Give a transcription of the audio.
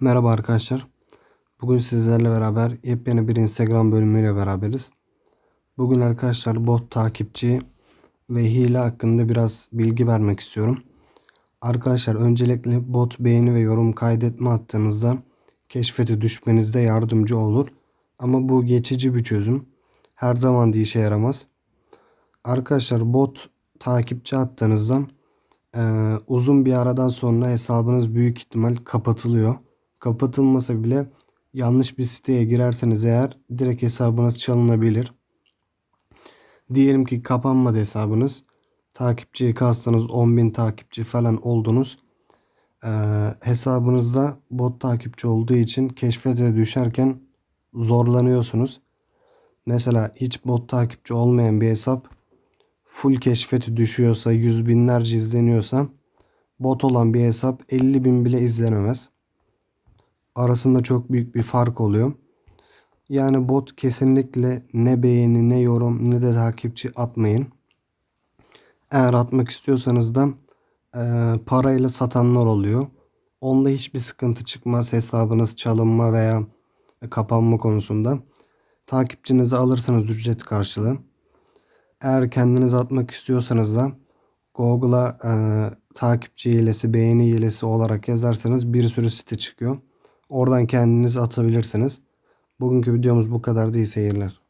Merhaba arkadaşlar. Bugün sizlerle beraber yepyeni bir Instagram bölümüyle beraberiz. Bugün arkadaşlar bot takipçi ve hile hakkında biraz bilgi vermek istiyorum. Arkadaşlar öncelikle bot beğeni ve yorum kaydetme attığınızda keşfete düşmenizde yardımcı olur. Ama bu geçici bir çözüm. Her zaman da işe yaramaz. Arkadaşlar bot takipçi attığınızda eee, uzun bir aradan sonra hesabınız büyük ihtimal kapatılıyor. Kapatılmasa bile yanlış bir siteye girerseniz eğer direkt hesabınız çalınabilir. Diyelim ki kapanmadı hesabınız. Takipçiyi kastınız 10.000 takipçi falan oldunuz. Eee, hesabınızda bot takipçi olduğu için keşfete düşerken zorlanıyorsunuz. Mesela hiç bot takipçi olmayan bir hesap full keşfeti düşüyorsa, yüz binlerce izleniyorsa bot olan bir hesap 50 bin bile izlenemez. Arasında çok büyük bir fark oluyor. Yani bot kesinlikle ne beğeni ne yorum ne de takipçi atmayın. Eğer atmak istiyorsanız da e, parayla satanlar oluyor. Onda hiçbir sıkıntı çıkmaz hesabınız çalınma veya kapanma konusunda. Takipçinizi alırsanız ücret karşılığı. Eğer kendiniz atmak istiyorsanız da Google'a e, takipçi hilesi, beğeni hilesi olarak yazarsanız bir sürü site çıkıyor. Oradan kendiniz atabilirsiniz. Bugünkü videomuz bu kadar değil seyirler.